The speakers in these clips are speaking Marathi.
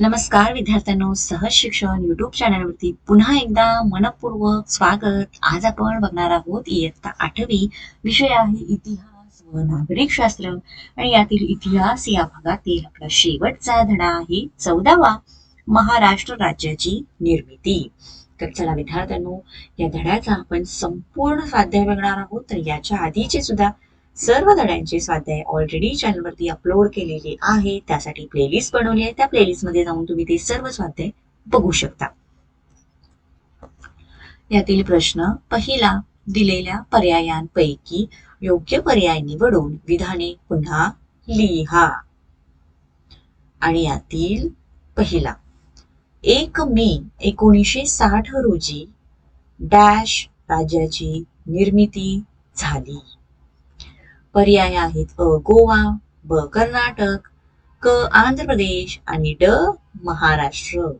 नमस्कार विद्यार्थ्यांनो सहज शिक्षण युट्यूब चॅनलवरती पुन्हा एकदा मनपूर्वक स्वागत. आज आपण बघणार आहोत इयत्ता आठवी विषय आहे इतिहास व नागरिक शास्त्र. आणि यातील इतिहास या भागातील आपला शेवटचा धडा आहे चौदावा महाराष्ट्र राज्याची निर्मिती. तर चला विद्यार्थ्यांनो या धड्याचा आपण संपूर्ण स्वाध्याय बघणार आहोत. तर याच्या आधीचे सुद्धा सर्व धड्यांचे स्वाध्याय ऑलरेडी चॅनलवरती अपलोड केलेले आहे. त्यासाठी प्लेलिस्ट बनवली आहे. त्या प्लेलिस्टमध्ये जाऊन तुम्ही ते सर्व स्वाध्याय बघू शकता. यातील प्रश्न पहिला दिलेल्या पर्यायांपैकी योग्य पर्याय निवडून विधाने पुन्हा लिहा. आणि यातील पहिला एक मे एकोणीसशे साठ रोजी डॅश राज्याची निर्मिती झाली. पर्याय आहेत. अ गोवा ब कर्नाटक क आंध्र प्रदेश आणि ड महाराष्ट्र.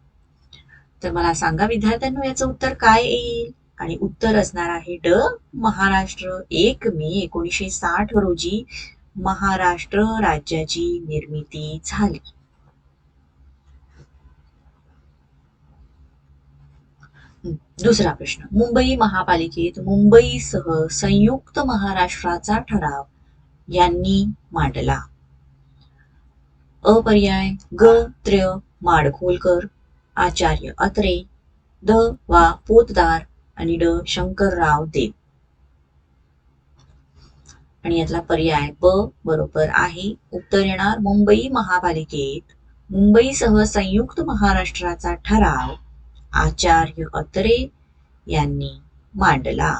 तर मला सांगा विद्यार्थ्यांनो याचं उत्तर काय येईल? आणि उत्तर असणार आहे ड महाराष्ट्र. एक मे एकोणीसशे साठ रोजी महाराष्ट्र राज्याची निर्मिती झाली. दुसरा प्रश्न. मुंबई महापालिकेत मुंबईसह संयुक्त महाराष्ट्राचा ठराव यांनी मांडला. अपर्याय ग त्र्य माडखोलकर आचार्य अत्रे द वा पोतदार आणि ड शंकरराव देव. आणि यातला पर्याय ब बरोबर आहे. उत्तर येणार मुंबई महापालिकेत. मुंबईसह संयुक्त महाराष्ट्राचा ठराव आचार्य अत्रे यांनी मांडला.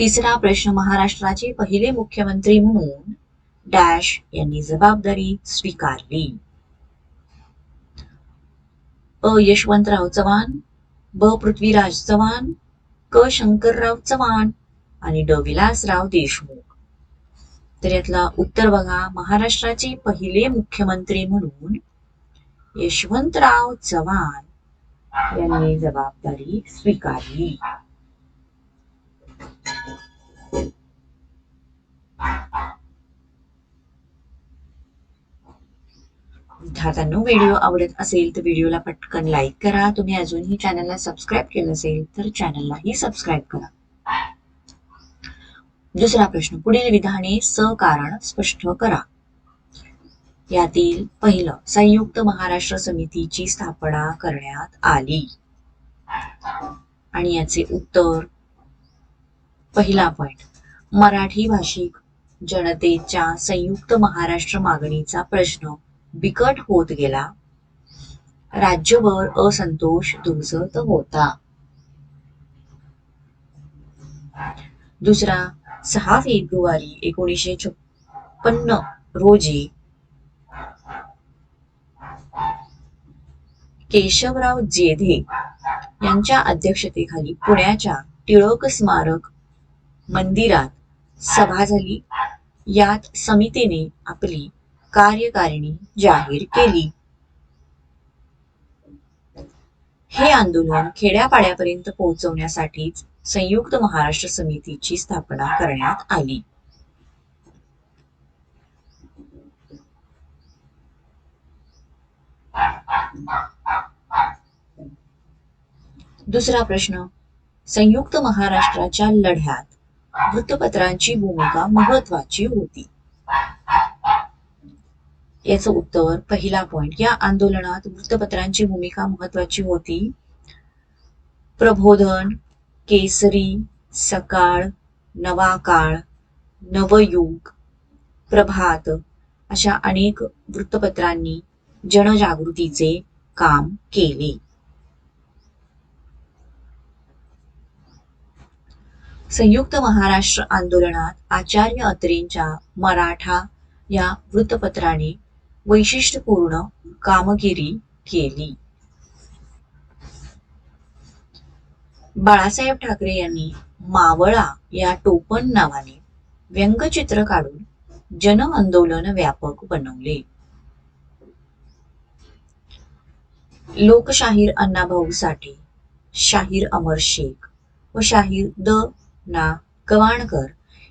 तिसरा प्रश्न महाराष्ट्राचे पहिले मुख्यमंत्री म्हणून डॅश यांनी जबाबदारी स्वीकारली. अ. यशवंतराव चव्हाण ब. पृथ्वीराज चव्हाण क. शंकरराव चव्हाण आणि ड. विलासराव देशमुख. तर यातला उत्तर बघा. महाराष्ट्राचे पहिले मुख्यमंत्री म्हणून यशवंतराव चव्हाण यांनी जबाबदारी स्वीकारली. विद्यार्थ्यांनो व्हिडिओ आवडत असेल तर व्हिडिओला पटकन लाईक करा. तुम्ही अजूनही चॅनलला सबस्क्राईब केलं असेल तर चॅनललाही सबस्क्राईब करा. दुसरा प्रश्न पुढील विधाने सकारण स्पष्ट करा. यातील पहिलं संयुक्त महाराष्ट्र समितीची स्थापना करण्यात आली. आणि याचे उत्तर पहिला पॉइंट मराठी भाषिक जनतेच्या संयुक्त महाराष्ट्र मागणीचा प्रश्न. बिकट होत गेला. राज्यभर असंतोष धुमसत होता. दुसरा सहा फेब्रुवारी एकोणीसशे छप्पन्न रोजी केशवराव जेधे यांच्या अध्यक्षतेखाली पुण्याच्या टिळक स्मारक मंदिरात सभा झाली. यात समितीने आपली कार्यकारिणी जाहीर केली. हे आंदोलन खेड्यापाड्यापर्यंत पोहोचवण्यासाठीच संयुक्त महाराष्ट्र समितीची स्थापना करण्यात आली. दुसरा प्रश्न. संयुक्त महाराष्ट्राच्या लढ्यात वृत्तपत्रांची भूमिका महत्वाची होती. याचं उत्तर पहिला पॉइंट या आंदोलनात वृत्तपत्रांची भूमिका महत्वाची होती. प्रबोधन केसरी सकाळ नवा काळ नवयुग प्रभात अशा अनेक वृत्तपत्रांनी जनजागृतीचे काम केले. संयुक्त महाराष्ट्र आंदोलनात आचार्य अत्रेंच्या मराठा या वृत्तपत्राने वैशिष्ट्यपूर्ण कामगिरी केली. बाळासाहेब ठाकरे यांनी मावळा या टोपण नावाने व्यंगचित्र काढून जन आंदोलन व्यापक बनवले. लोकशाहीर अण्णाभाऊ साठे शाहीर अमर शेख व शाहीर द. ना. गवाणकर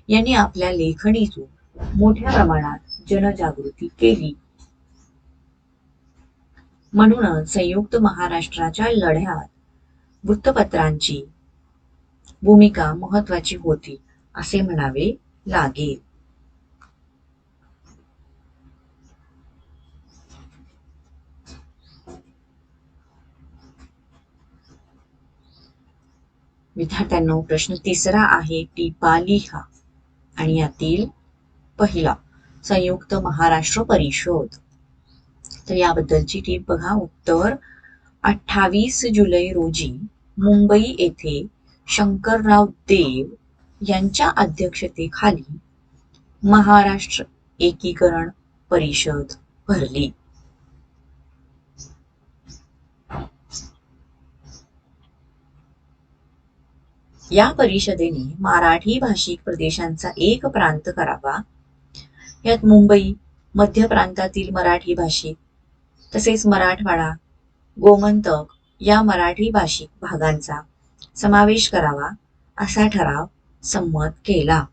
यांनी आपल्या लेखणीतून मोठ्या प्रमाणात जनजागृती केली. म्हणूनच संयुक्त महाराष्ट्राच्या लढ्यात वृत्तपत्रांची भूमिका महत्वाची होती असे म्हणावे लागेल. विद्यार्थ्यांनो प्रश्न तिसरा आहे टिपा लिहा आणि यातील पहिला संयुक्त महाराष्ट्र परिषद. तर याबद्दलची टीप बघा. उत्तर अठ्ठावीस जुलै रोजी मुंबई येथे शंकरराव देव यांच्या अध्यक्षतेखाली महाराष्ट्र एकीकरण परिषद भरली. या परिषदेने मराठी भाषिक प्रदेशांचा एक प्रांत करावा. यात मुंबई मध्य प्रांतातील मराठी भाषिक तसेच मराठवाडा गोमंतक या मराठी भाषिक भागांचा समावेश करावा असा ठराव संमत केला.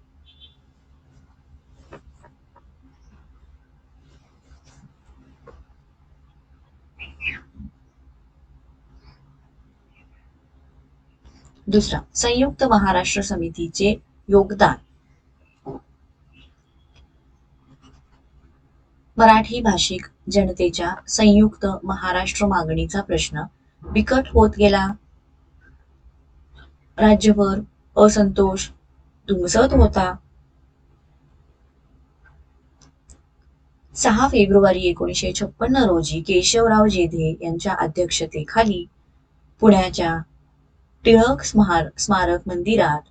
दुसरा संयुक्त महाराष्ट्र समितीचे योगदान. मराठी भाषिक जनतेच्या संयुक्त महाराष्ट्र मागणीचा प्रश्न. बिकट होत गेला. राज्यभर असंतोष धुमसत होता. सहा फेब्रुवारी एकोणीसशे छप्पन्न रोजी केशवराव जेधे यांच्या अध्यक्षतेखाली पुण्याच्या टिळक स्मार स्मारक मंदिरात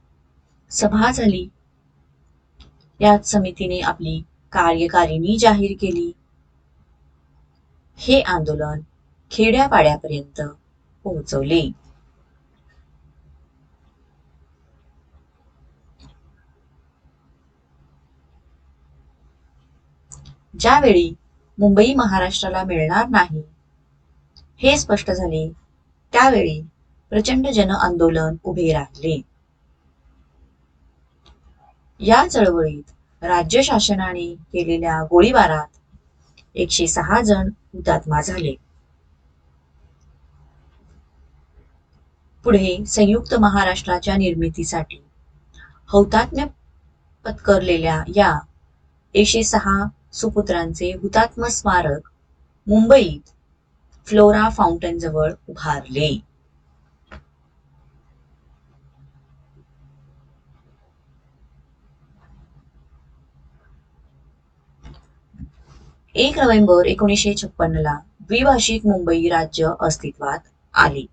सभा झाली. यात समितीने आपली कार्यकारिणी जाहीर केली. हे आंदोलन खेड्यापाड्यापर्यंत पोहोचवले. ज्यावेळी मुंबई महाराष्ट्राला मिळणार नाही हे स्पष्ट झाले. त्यावेळी प्रचंड जन आंदोलन उभे राहिले. या चळवळीत राज्य शासनाने केलेल्या गोळीबारात एकशे सहा जण हुतात्मा झाले. पुढे संयुक्त महाराष्ट्राच्या निर्मितीसाठी हौतात्म्य पत्करलेल्या या एकशे सहा सुपुत्रांचे हुतात्म स्मारक मुंबईत फ्लोरा फाउंटन जवळ उभारले. एक नोव्हेंबर एकोणीसशे छप्पनला द्विभाषिक मुंबई राज्य अस्तित्वात आले.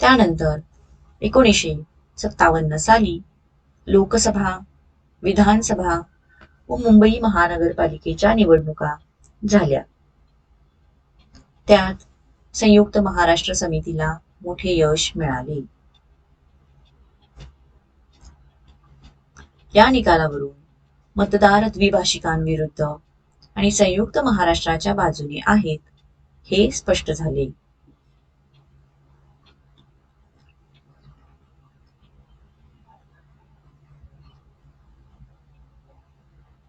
त्यानंतर एकोणीसशे सत्तावन्न साली लोकसभा विधानसभा व मुंबई महानगरपालिकेच्या निवडणुका झाल्या. त्यात संयुक्त महाराष्ट्र समितीला मोठे यश मिळाले. या निकालावरून मतदार द्विभाषिकांविरुद्ध आणि संयुक्त महाराष्ट्राच्या बाजूने आहेत हे स्पष्ट झाले.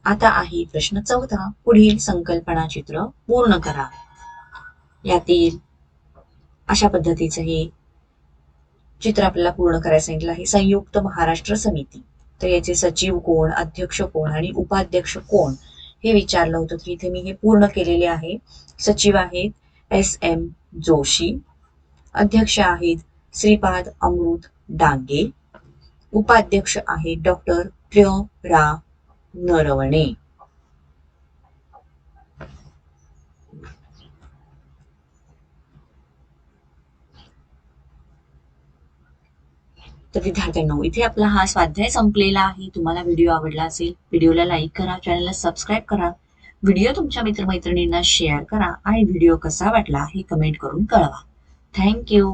आता आहे प्रश्न चौथा. पुढील संकल्पना चित्र पूर्ण करा. यातील अशा पद्धतीचं हे चित्र आपल्याला पूर्ण करायला सांगितलं आहे. संयुक्त महाराष्ट्र समिती. तर याचे सचिव कोण अध्यक्ष कोण आणि उपाध्यक्ष कोण हे विचारलं होतं तर इथे मी हे पूर्ण केलेले आहे. सचिव आहेत एस एम जोशी अध्यक्ष आहेत श्रीपाद अमृत डांगे उपाध्यक्ष आहेत डॉक्टर प्रिय रा नरवणे. तर विद्यार्थ्यांनो इथे आपला हा स्वाध्याय संपलेला आहे. तुम्हाला व्हिडिओ आवडला असेल व्हिडिओला लाईक करा चॅनलला सबस्क्राईब करा. व्हिडिओ तुमच्या मित्रमैत्रिणींना शेअर करा आणि व्हिडिओ कसा वाटला हे कमेंट करून कळवा. थँक्यू